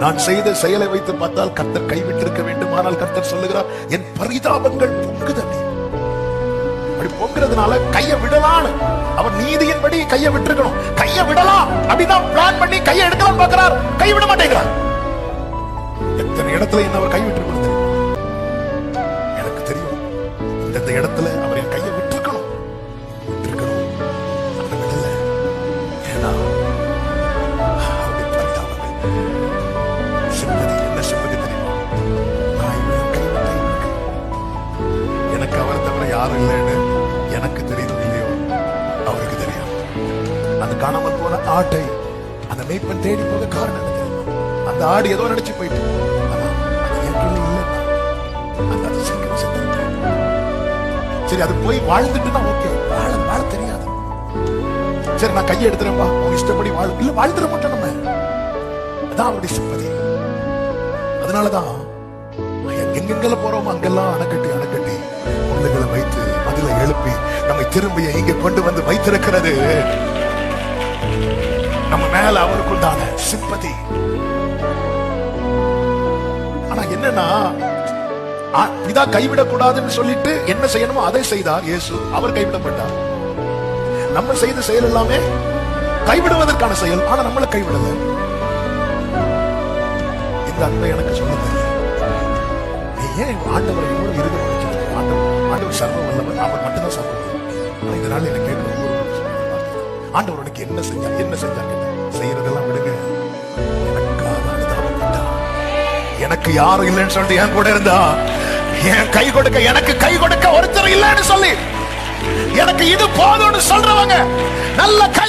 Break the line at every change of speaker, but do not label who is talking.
நான் செய்த செயலை வைத்து பார்த்தால் கர்த்தர் கைவிட்டிருக்க வேண்டுமானால் கர்த்தர் சொல்லுகிறார் என் பரிதாபங்கள் பொங்குது அப்படி பொங்குறதுனால கைய விடலான்னு. அவர் நீதியின்படி கையை விட்டுருக்கணும். கையை விடலாம். அப்படிதான் பிளான் பண்ணி கையை எடுக்கலாம் பார்க்கிறார். கை விட மாட்டேங்கிறார். எத்தனை இடத்துல என்ன அவர் கை விட்டுருக்கணும் எனக்கு தெரியும். இந்த இடத்துல அவர் என் கையை விட்டுருக்கணும். விட்டுருக்கணும். விடல. ஏன்னா அவருடைய பரிதாபங்கள் அந்த காணாமல் போன ஆட்டை அந்த மெய்ப்பன் தேடி போக காரணம் என்ன அந்த ஆடு ஏதோ நினைச்சு போயிட்டு. அது என் சரி அது போய் வாழ்ந்துட்டுனா ஓகே. வாழ வாழ தெரியாது. சரி நான் கையை எடுத்துறேன்பா. உன் இஷ்டப்படி வாழ். இல்ல வாழ்ந்துட மாட்டோம் நம்ம. அதான் அவருடைய சிம்பதி அதனாலதான் எங்கெங்கெல்லாம் போறோமோ அங்கெல்லாம் அணைக்கட்டி அணைக்கட்டி முள்ளுகளை வைத்து மதில எழுப்பி நம்மை திரும்பிய இங்க கொண்டு வந்து வைத்திருக்கிறது. நம்ம மேல அவருக்குண்டான சிம்பதி ஆனா என்னன்னா ஆ, பிதா கைவிடக்கூடாதுன்னு சொல்லிட்டு என்ன செய்யணுமோ அதை செய்தார் இயேசு. அவர் கைவிடப்பட்டார் நம்ம செய்த செயல் எல்லாமே கைவிடுவதற்கான செயல் ஆனா நம்மளை கைவிடல. இந்த அன்பை எனக்கு சொல்ல தெரியல நீ ஏன் ஆண்டவரை எவ்வளவு இருக ஆண்டவர் ஆண்டவர் சர்வம் வல்லவர் அவர் மட்டும்தான் சர்வம் வல்லவர். ஆனா எனக்கு கேட்கிற ஆண்டவர் உனக்கு என்ன செஞ்சார் என்ன செஞ்சார் செய்யறதெல்லாம் விடுங்க. எனக்கு யாரும் இல்லைன்னு சொல்லிட்டு என் கூட இருந்தா. என் கை கொடுக்க எனக்கு கை கொடுக்க ஒருத்தர் இல்லைன்னு சொல்லி எனக்கு இது போதும்னு சொல்றவங்க நல்ல கை